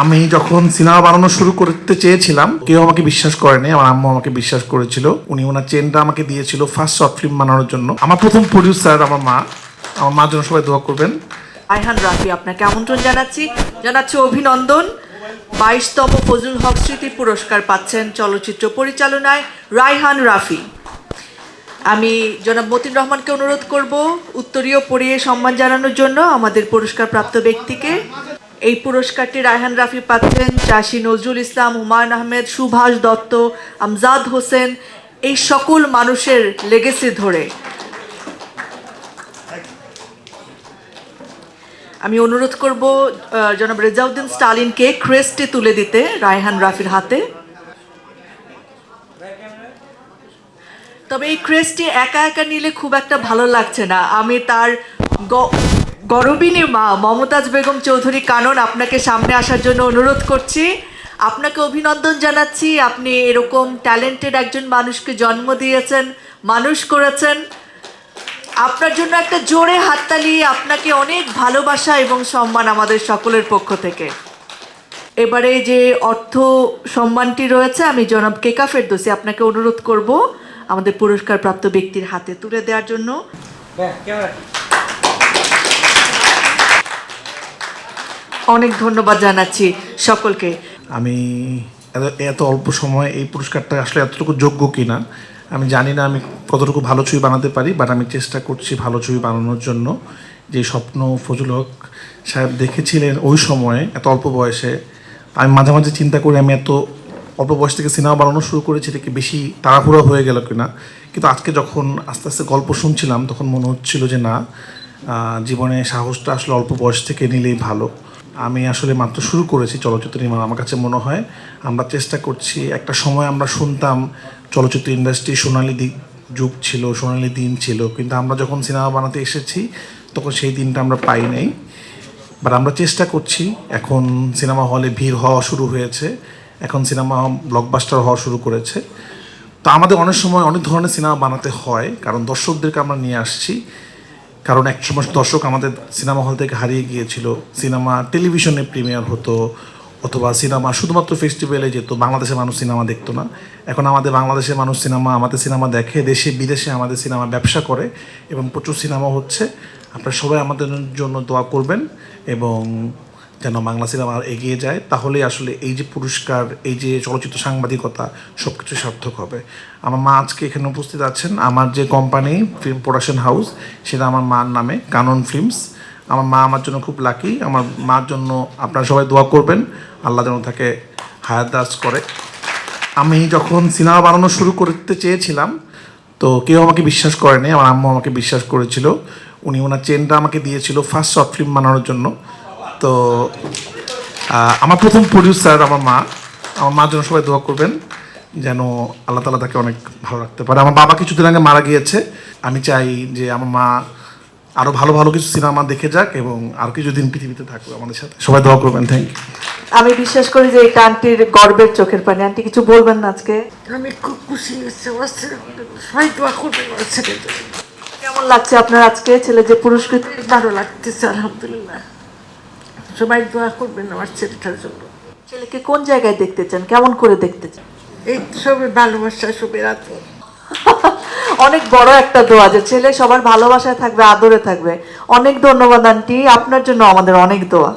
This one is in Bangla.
আমি যখন সিনেমা বানানো শুরু করতে চেয়েছিলাম, কেউ আমাকে বিশ্বাস করেনি, আমার আম্মু আমাকে বিশ্বাস করেছিল। উনি ওনার চেনটা আমাকে দিয়েছিল ফার্স্ট শর্ট ফিল্ম বানানোর জন্য। আমার প্রথম প্রডিউসার আমার মা। আমার মার জন্য সবাই দোয়া করবেন। আয়হান রাফি, আপনাকে আমন্ত্রণ জানাচ্ছি। জানাচ্ছি অভিনন্দন। বাইশতম ফজলুল হক স্মৃতি পুরস্কার পাচ্ছেন চলচ্চিত্র পরিচালনায় রায়হান রাফি। আমি জনাব মতিন রহমানকে অনুরোধ করব, উত্তরীয় পড়িয়ে সম্মান জানানোর জন্য আমাদের পুরস্কার প্রাপ্ত ব্যক্তিকে এই পুরস্কারটি রায়হান রাফি পাচ্ছেন চাষি নজরুল ইসলাম, হুমায়ুন আহমেদ, সুভাষ দত্ত, আমজাদ হোসেন, এই সকল মানুষের লেগেসি ধরে। আমি অনুরোধ করব জনাব রেজাউদ্দিন স্টালিনকে ক্রেস্টে তুলে দিতে রায়হান রাফির হাতে। তবে এই ক্রেস্টটি একা একা নিলে খুব একটা ভালো লাগছে না। আমি তার গ- গরবিনী মা, মমতাজ বেগম চৌধুরী কানন আপনাকে সামনে আসার জন্য অনুরোধ করছি। আপনাকে অভিনন্দন জানাচ্ছি, আপনি এরকম ট্যালেন্টেড একজন মানুষকে জন্ম দিয়েছেন, মানুষ করেছেন। আপনার জন্য একটা জোরে হাততালি, আপনাকে অনেক ভালোবাসা এবং সম্মান আমাদের সকলের পক্ষ থেকে। এবারে যে অর্থ সম্মানটি রয়েছে, আমি জনাব কেকা ফেরদোসি আপনাকে অনুরোধ করব আমাদের পুরস্কার প্রাপ্ত ব্যক্তির হাতে তুলে দেওয়ার জন্য। অনেক ধন্যবাদ জানাচ্ছি সকলকে। আমি এত- অল্প সময়ে এই পুরস্কারটা আসলে এতটুকু যোগ্য কিনা, আমি জানি না আমি কতটুকু ভালো ছবি বানাতে পারি বাট আমি চেষ্টা করছি ভালো ছবি বানানোর জন্য। যে স্বপ্ন ফজল হক সাহেব দেখেছিলেন ওই সময়ে, এত অল্প বয়সে, আমি মাঝে মাঝে চিন্তা করি আমি এত অল্প বয়স থেকে সিনেমা বানানো শুরু করেছি কি বেশি তাড়াহুড়ো হয়ে গেল কিনা? কিন্তু আজকে যখন আস্তে আস্তে গল্প শুনছিলাম, তখন মনে হচ্ছিল যে না জীবনে সাহসটা আসলে অল্প বয়স থেকে নিলেই ভালো। আমি আসলে মাত্র শুরু করেছি চলচ্চিত্র নির্মাণ, আমার কাছে মনে হয়। আমরা চেষ্টা করছি, একটা সময় আমরা শুনতাম চলচ্চিত্র ইন্ডাস্ট্রি সোনালি দিক যুগ ছিল, সোনালি দিন ছিল, কিন্তু আমরা যখন সিনেমা বানাতে এসেছি, তখন সেই দিনটা আমরা পাই নাই। বাট আমরা চেষ্টা করছি, এখন সিনেমা হলে ভিড় হওয়া শুরু হয়েছে, এখন সিনেমা ব্লকবাস্টার হওয়া শুরু করেছে। তো আমাদের অনেক সময় অনেক ধরনের সিনেমা বানাতে হয়, কারণ দর্শকদেরকে আমরা নিয়ে আসছি। কারণ এক সময় দর্শক আমাদের সিনেমা হল থেকে হারিয়ে গিয়েছিল। সিনেমা টেলিভিশনে প্রিমিয়ার হতো অথবা সিনেমা শুধুমাত্র ফেস্টিভ্যালে যেত, বাংলাদেশের মানুষ সিনেমা দেখতো না। এখন আমাদের বাংলাদেশের মানুষ সিনেমা, আমাদের সিনেমা দেখে দেশে, বিদেশে আমাদের সিনেমা ব্যবসা করে এবং প্রচুর সিনেমা হচ্ছে। আপনারা সবাই আমাদের জন্য দোয়া করবেন এবং যেন বাংলা সিনেমা এগিয়ে যায় তাহলে আসলে এই যে পুরস্কার, এই যে চলচ্চিত্র সাংবাদিকতা সব কিছু সার্থক হবে। আমার মা আজকে এখানে উপস্থিত আছেন। আমার যে কোম্পানি ফিল্ম প্রোডাকশন হাউস সেটা আমার মার নামে কানন ফিল্মস আমার মা আমার জন্য খুব লাকি আমার মার জন্য আপনারা সবাই দোয়া করবেন। আল্লাহ যেন তাকে হায়াত দাস করে। আমি যখন সিনেমা বানানো শুরু করতে চেয়েছিলাম, তো কেউ আমাকে বিশ্বাস করেনি। আমার আম্মু আমাকে বিশ্বাস করেছিল। উনি ওনার চেনটা আমাকে দিয়েছিল ফার্স্ট শর্ট ফিল্ম বানানোর জন্য। তো আমার প্রথম প্রডিউসার আমার মা। আমার মার জন্য সবাই দোয়া করবেন যেন আল্লাহ তালা তাকে অনেক ভালো রাখতে পারে। আমার বাবা কিছুদিন আগে মারা গিয়েছে। আমি চাই যে আমার মা আরও ভালো ভালো কিছু সিনেমা দেখে যাক এবং আর কিছুদিন পৃথিবীতে থাকবে আমাদের সাথে। সবাই দোয়া করবেন থ্যাংক ইউ আমি বিশ্বাস করি যে এটা আন্টির গর্বের চোখের পানি। আন্টি কিছু বলবেন না আজকে? আমি খুব খুশি হয়েছে সবাই দোয়া করবেন কেমন লাগছে আপনার আজকে? ছেলে যে পুরস্কৃত ভালো লাগতেছে আলহামদুলিল্লাহ। সবাই দোয়া করবেন আমার ছেলেটার জন্য। ছেলেকে কোন জায়গায় দেখতে চান? কেমন করে দেখতে চান? এই সবে ভালোবাসা সবে রাত। অনেক বড় একটা দোয়া যে ছেলে সবার ভালোবাসায় থাকবে আদরে থাকবে। অনেক ধন্যবাদ আন্টি। আপনার জন্য আমাদের অনেক দোয়া।